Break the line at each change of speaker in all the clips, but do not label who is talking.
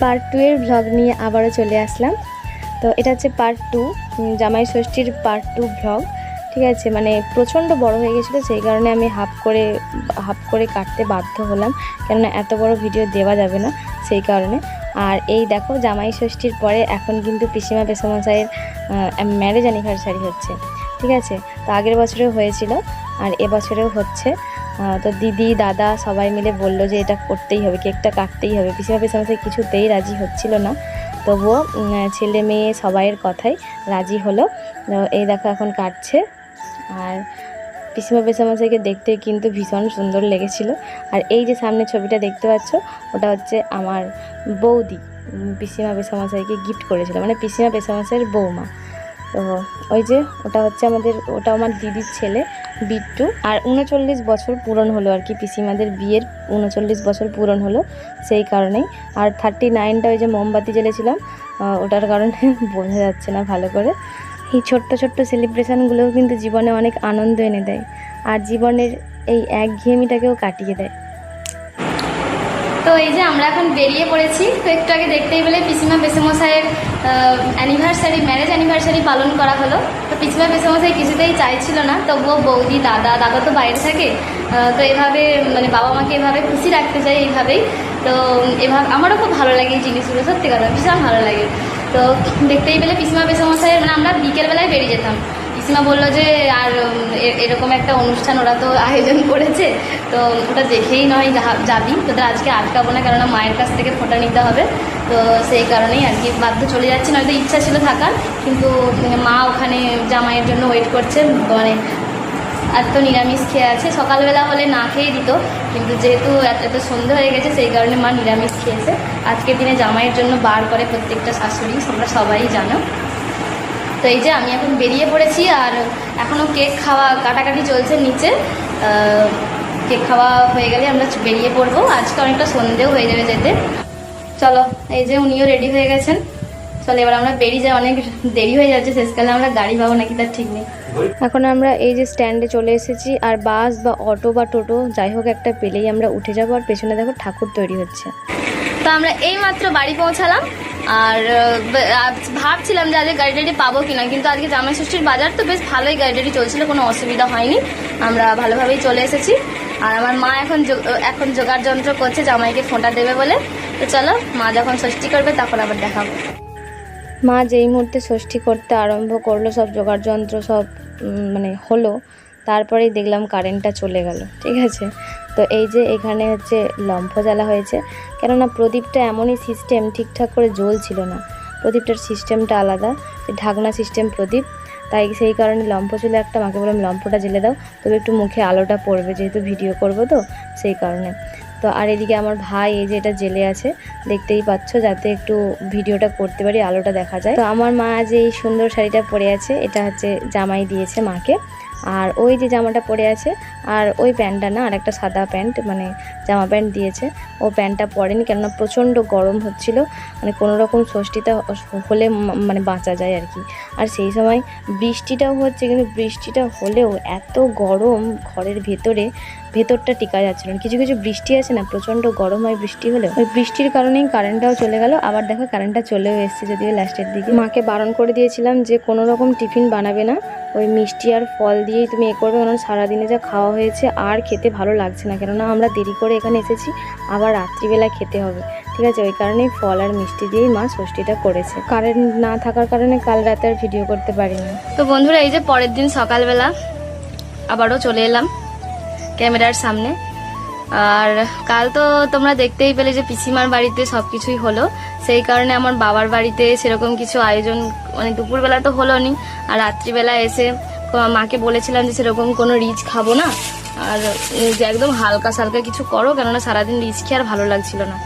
Part two এর vlog নিয়ে আবারও চলে আসলাম। তো এটা হচ্ছে পার্ট টু জামাই ষষ্ঠীর পার্ট টু ভ্লগ ঠিক আছে মানে প্রচণ্ড বড় হয়ে গেছিল, সেই কারণে আমি হাফ করে হাফ করে কাটতে বাধ্য হলাম। কেননা এত বড় ভিডিও দেওয়া যাবে না, সেই কারণে। আর এই দেখো, জামাই ষষ্ঠীর পরে এখন কিন্তু পিসিমা পেশামশাইয়ের ম্যারেজ অ্যানিভার্সারি হচ্ছে। ঠিক আছে, তো আগের বছরেও হয়েছিল, আর এবছরেও হচ্ছে। তো দিদি, দাদা সবাই মিলে বলল যে এটা করতেই হবে, কেকটা কাটতেই হবে। পিসিমা পেশামশাই কিছুতেই রাজি হচ্ছিল না। তবুও ছেলে মেয়ে সবাইয়ের কথাই রাজি হলো। এই দেখো এখন কাটছে। আর পিসিমা পেশামশাইকে দেখতে কিন্তু ভীষণ সুন্দর লেগেছিল। আর এই যে সামনে ছবিটা দেখতে পাচ্ছ, ওটা হচ্ছে আমার বৌদি। পিসিমা পেশামশাইকে গিফট করেছিল মানে পিসিমা পেশামশাইয়ের বৌমা। তো ওই যে, ওটা হচ্ছে আমাদের ওটা আমার দিদির ছেলে। বিট্টু। আর উনচল্লিশ বছর পূরণ হলো আর কি পিসিমাদের বিয়ের, উনচল্লিশ বছর পূরণ হলো সেই কারণেই। আর থার্টি নাইনটা ওই যে মোমবাতি জ্বেলেছিলাম ওটার কারণে বোঝা যাচ্ছে না ভালো করে। এই ছোট্ট ছোট্ট সেলিব্রেশনগুলোও কিন্তু জীবনে অনেক আনন্দ এনে দেয়। আর জীবনের এই একঘেয়েমিটাকেও কাটিয়ে দেয়।
তো এই যে আমরা এখন বেরিয়ে পড়েছি, তো একটু আগে দেখতেই পেলে পিসিমা পেসেমশাইয়ের অ্যানিভার্সারি ম্যারেজ অ্যানিভার্সারি পালন করা হলো। তো পিসিমা পেসেমশাই কিছুতেই চাইছিল না, তবুও বৌদি, দাদা দাদা তো বাইরে থাকে। তো এভাবে মানে বাবা মাকে এভাবে খুশি রাখতে চাই এইভাবেই। তো এভাবে আমারও খুব ভালো লাগে এই জিনিসগুলো, সত্যি কথা, ভীষণ ভালো লাগে। তো দেখতেই পেলে পিসিমা পিসমশাই মানে আমরা বিকেলবেলায় বেরিয়ে যেতাম। পিসিমা বলল যে, আর এরকম একটা অনুষ্ঠান ওরা তো আয়োজন করেছে, তো ওটা দেখেই নয় যাবি। তোদের আজকে আটকাবো না, কেননা মায়ের কাছ থেকে ফোঁটা নিতে হবে। তো সেই কারণেই আর কি বাধ্য চলে যাচ্ছি। নয়তো ইচ্ছা ছিল থাকার, কিন্তু মা ওখানে জামাইয়ের জন্য ওয়েট করছে মানে আর তো নিরামিষ খেয়ে আছে। সকালবেলা হলে না খেয়ে দিত, কিন্তু যেহেতু এত এত সন্ধ্যা হয়ে গেছে, সেই কারণে মা নিরামিষ খেয়েছে। আজকের দিনে জামাইয়ের জন্য বার করে প্রত্যেকটা শাশুড়ি, তোমরা সবাই জানো। তো এই যে আমি এখন বেরিয়ে পড়েছি আর এখনও কেক খাওয়া কাটাকাটি চলছে নিচে। কেক খাওয়া হয়ে গেলে আমরা বেরিয়ে পড়ব। আজকে অনেকটা সন্ধেও হয়ে যাবে যেতে। চলো, এই যে উনিও রেডি হয়ে গেছেন। চলো, এবার আমরা বেরিয়ে যাই। অনেক দেরি হয়ে যাচ্ছে, শেষকালে আমরা গাড়ি পাবো নাকি তার ঠিক নেই।
এখন আমরা এই যে স্ট্যান্ডে চলে এসেছি, আর বাস বা অটো বা টোটো, যাই হোক একটা পেলেই আমরা উঠে যাব। আর পেছনে দেখো ঠাকুর তৈরি হচ্ছে।
তো আমরা এই মাত্র বাড়ি পৌঁছালাম। আর ভাবছিলাম যে আজকে গাড়ি টাড়ি পাবো কিনা, কিন্তু আজকে জামাই ষষ্ঠীর বাজার তো বেশ ভালোই গাড়ি টাড়ি চলছিল, কোনো অসুবিধা হয়নি। আমরা ভালোভাবেই চলে এসেছি। আর আমার মা এখন এখন জোগাড় যন্ত্র করছে, জামাইকে ফোঁটা দেবে বলে। তো চলো, মা যখন ষষ্ঠী করবে, তখন আবার দেখাবো।
মা যেই মুহূর্তে ষষ্ঠী করতে আরম্ভ করল, সব জোগাড় যন্ত্র সব মানে হলো, তারপরেই দেখলাম কারেন্টটা চলে গেল, ঠিক আছে? তো এই যে এখানে হচ্ছে লম্ফ জ্বালা হয়েছে, কেননা প্রদীপটা এমনই সিস্টেম ঠিকঠাক করে জ্বলছিল না। প্রদীপটার সিস্টেমটা আলাদা ঢাকনা সিস্টেম প্রদীপ। তাই সেই কারণে লম্ফ ছিল একটা, মাকে বললাম, লম্ফটা জ্বেলে দাও, তবে একটু মুখে আলোটা পড়বে, যেহেতু ভিডিও করব তো, সেই কারণে। তো আর এদিকে আমার ভাই এই যে এটা জেলে আছে, দেখতেই পাচ্ছ, যাতে একটু ভিডিওটা করতে পারি, আলোটা দেখা যায়। তো আমার মা যে এই সুন্দর শাড়িটা পরে আছে, এটা হচ্ছে জামাই দিয়েছে মাকে। আর ওই যে জামাটা পরে আছে, আর ওই প্যান্টটা না আর একটা সাদা প্যান্ট মানে জামা প্যান্ট দিয়েছে। ও প্যান্টটা পরেনি কেননা প্রচণ্ড গরম হচ্ছিল মানে কোনো রকম ষষ্ঠীটা হলে মানে বাঁচা যায় আর কি। আর সেই সময় বৃষ্টিটাও হচ্ছে, কিন্তু বৃষ্টিটা হলেও এত গরম ঘরের ভেতরে, ভেতরটা টিকা যাচ্ছিল না। কিছু কিছু বৃষ্টি আছে না, প্রচণ্ড গরম হয় বৃষ্টি হলেও। ওই বৃষ্টির কারণেই কারেন্টটাও চলে গেল, আবার দেখো কারেন্টটা চলেও এসছে, যদিও লাস্টের দিকে। মাকে বারণ করে দিয়েছিলাম যে কোনো রকম টিফিন বানাবে না ওই মিষ্টি আর ফল দিয়েই তুমি এ করবে। কারণ সারাদিনে যা খাওয়া হয়েছে আর খেতে ভালো লাগছে না। কেননা আমরা দেরি করে এখানে এসেছি, আবার রাত্রিবেলা খেতে হবে। ঠিক আছে? ওই কারণেই ফল আর মিষ্টি দিয়েই মা ষষ্ঠীটা করেছে। কারেন্ট না থাকার কারণে কাল রাতে আর ভিডিও করতে পারিনি।
তো বন্ধুরা, এই যে পরের দিন সকালবেলা আবারও চলে এলাম ক্যামেরার সামনে। আর কাল তো তোমরা দেখতেই পেলে যে পিসিমার বাড়িতে সব কিছুই হলো। সেই কারণে আমার বাবার বাড়িতে সেরকম কিছু আয়োজন মানে দুপুরবেলা তো হলো নি আর রাত্রিবেলা এসে মাকে বলেছিলাম যে সেরকম কোনো রিচ খাব না। আর যে একদম হালকা সালকা কিছু করো, কেননা সারাদিন রিচ খেয়ে আর ভালো লাগছিল না।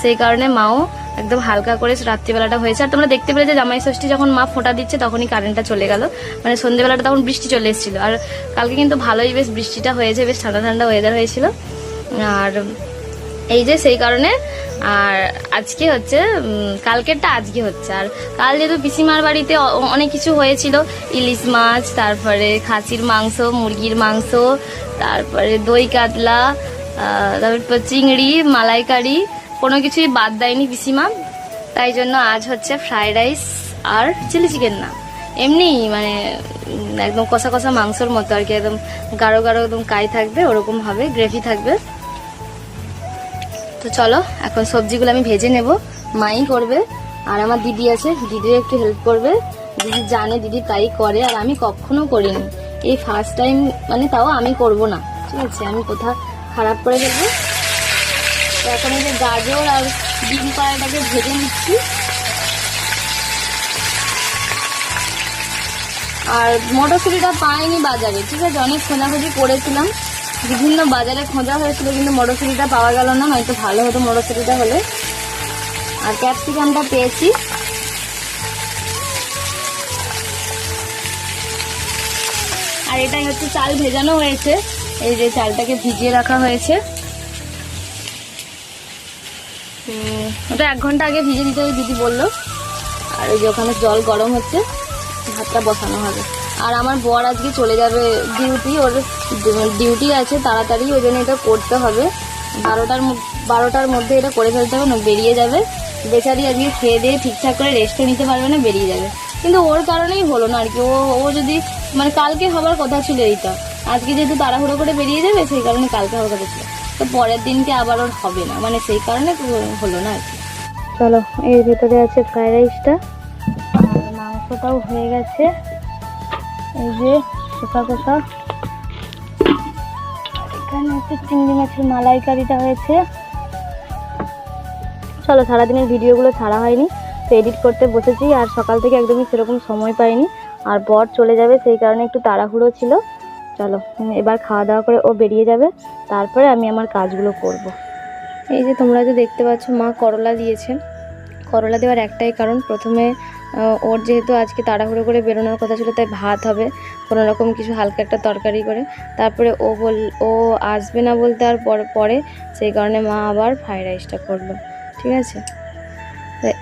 সেই কারণে মাও একদম হালকা করে রাত্রিবেলাটা হয়েছে। আর তোমরা দেখতে পেলে যে জামাই ষষ্ঠী যখন মা ফোঁটা দিচ্ছে, তখনই কারেন্টটা চলে গেল। মানে সন্ধ্যেবেলাটা তখন বৃষ্টি চলে এসেছিল। আর কালকে কিন্তু ভালোই বেশ বৃষ্টিটা হয়েছে, বেশ ঠান্ডা ঠান্ডা ওয়েদার হয়েছিল। আর এই যে সেই কারণে, আর আজকে হচ্ছে কালকেরটা আজকে হচ্ছে। আর কাল যেহেতু পিসিমার বাড়িতে অনেক কিছু হয়েছিল, ইলিশ মাছ, তারপরে খাসির মাংস, মুরগির মাংস, তারপরে দই কাতলা তারপর চিংড়ি, মালাইকারি, কোনো কিছুই বাদ দেয়নি পিসিমা।
তাই জন্য আজ হচ্ছে ফ্রাইড রাইস আর চিলি চিকেন না। এমনি মানে একদম কষা কষা মাংসর মতো আর কি, একদম গাঢ় গাঢ় একদম কাই থাকবে, ওরকমভাবে গ্রেভি থাকবে। তো চলো, এখন সবজিগুলো আমি ভেজে নেব। মাই করবে, আর আমার দিদি আছে দিদিও একটু হেল্প করবে। দিদি জানে, দিদি তাই করে, আর আমি কখনো করিনি। এই ফার্স্ট টাইম মানে তাও আমি করব না, ঠিক আছে? আমি কোথাও খারাপ করে ফেলব। তো এখন এই যে গাজর আর ডিম পাড়াটাকে ভেজে নিচ্ছি। আর মটরশুঁটিটা পাইনি বাজারে, ঠিক আছে? অনেক খোঁজাখুঁজি করেছিলাম। বিভিন্ন বাজারে খোঁজা হয়েছিল, কিন্তু মটরশুঁটিটা পাওয়া গেল না নয়তো ভালো হতো মটরশুঁটিটা হলে। আর ক্যাপসিকামটা পেয়েছি। আর এটাই হচ্ছে চাল ভেজানো হয়েছে। এই যে চালটাকে ভিজিয়ে রাখা হয়েছে। ওটা এক ঘণ্টা আগে ভিজে দিতে দিদি বলল। আর ওই যে ওখানে জল গরম হচ্ছে, ভাতটা বসানো হবে। আর আমার বর আজকে চলে যাবে ডিউটি ওর ডিউটি আছে তাড়াতাড়ি, ওই জন্য এটা করতে হবে। বারোটার বারোটার মধ্যে এটা করে ফেলতে হবে, না বেরিয়ে যাবে। বেচারি আজকে খেয়ে দিয়ে ঠিকঠাক করে রেস্টও নিতে পারবে না, বেরিয়ে যাবে। কিন্তু ওর কারণেই হলো না আর কি। ও ও যদি মানে কালকে হবার কথা ছিল এইটা। আজকে যেহেতু তাড়াহুড়ো করে বেরিয়ে যাবে, সেই কারণে কালকে হবার কথা ছিল। তো পরের দিনকে আবার ওর হবে না। মানে সেই কারণে হলো না আর কি। চলো, এর ভিতরে আছে ফ্রাইড রাইসটা আর মাংসটাও হয়ে গেছে। এই যে এখানে হচ্ছে চিংড়ি মাছের মালাইকারিটা হয়েছে। চলো সারাদিনের ভিডিওগুলো ছাড়া হয়নি, তো এডিট করতে বসেছি আর সকাল থেকে একদমই সেরকম সময় পাইনি। আর বর চলে যাবে, সেই কারণে একটু তাড়াহুড়ো ছিল। চলো এবার খাওয়া দাওয়া করে ও বেরিয়ে যাবে। তারপরে আমি আমার কাজগুলো করব। এই যে তোমরা যে দেখতে পাচ্ছ, মা করলা দিয়েছে। করলা দেওয়ার একটাই কারণ, প্রথমে ওর যেহেতু আজকে তাড়াহুড়ো করে বেরোনোর কথা ছিল, তাই ভাত হবে, কোনো রকম কিছু হালকা একটা তরকারি করে। তারপরে ও বল, ও আসবে না বলতে আর পর- পরে, সেই কারণে মা আবার ফ্রাইড রাইসটা করল, ঠিক আছে?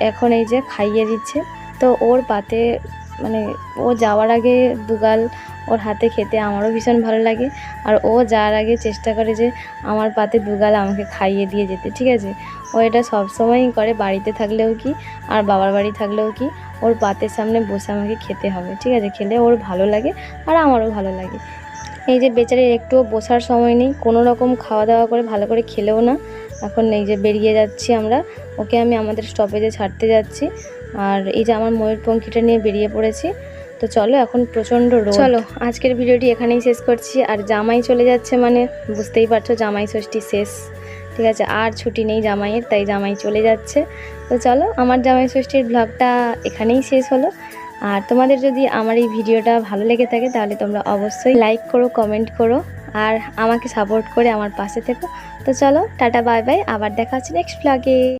এখন এই যে খাইয়ে দিচ্ছে। তো ওর পাতে মানে ও যাওয়ার আগে দুগাল ওর হাতে খেতে আমারও ভীষণ ভালো লাগে। আর ও যাওয়ার আগে চেষ্টা করে যে আমার পাতে দুগাল আমাকে খাইয়ে দিয়ে যেতে, ঠিক আছে? ও এটা সবসময়ই করে, বাড়িতে থাকলেও কি, আর বাবার বাড়ি থাকলেও কি, ওর পাতের সামনে বসে আমাকে খেতে হবে, ঠিক আছে? খেলে ওর ভালো লাগে আর আমারও ভালো লাগে। এই যে বেচারির একটুও বসার সময় নেই, কোনো রকম খাওয়া দাওয়া করে, ভালো করে খেলেও না। এখন এই যে বেরিয়ে যাচ্ছি আমরা, ওকে আমি আমাদের স্টপেজে ছাড়তে যাচ্ছি। আর এই যে আমার ময়ূরপঙ্খীটা নিয়ে বেরিয়ে পড়েছি। তো চলো, এখন প্রচণ্ড রোদ। চলো, আজকের ভিডিওটি এখানেই শেষ করছি। আর জামাই চলে যাচ্ছে মানে বুঝতেই পারছ, জামাই ষষ্ঠী শেষ। ঠিক আছে, আর ছুটি নেই জামাইয়ের, তাই জামাই চলে যাচ্ছে। তো চলো, আমার জামাই ষষ্ঠীর ব্লগটা এখানেই শেষ হলো। আর তোমাদের যদি আমার এই ভিডিওটা ভালো লেগে থাকে, তাহলে তোমরা অবশ্যই লাইক করো কমেন্ট করো, আর আমাকে সাপোর্ট করে আমার পাশে থেকো। তো চলো, টাটা বাই বাই আবার দেখা হচ্ছে নেক্সট ব্লগে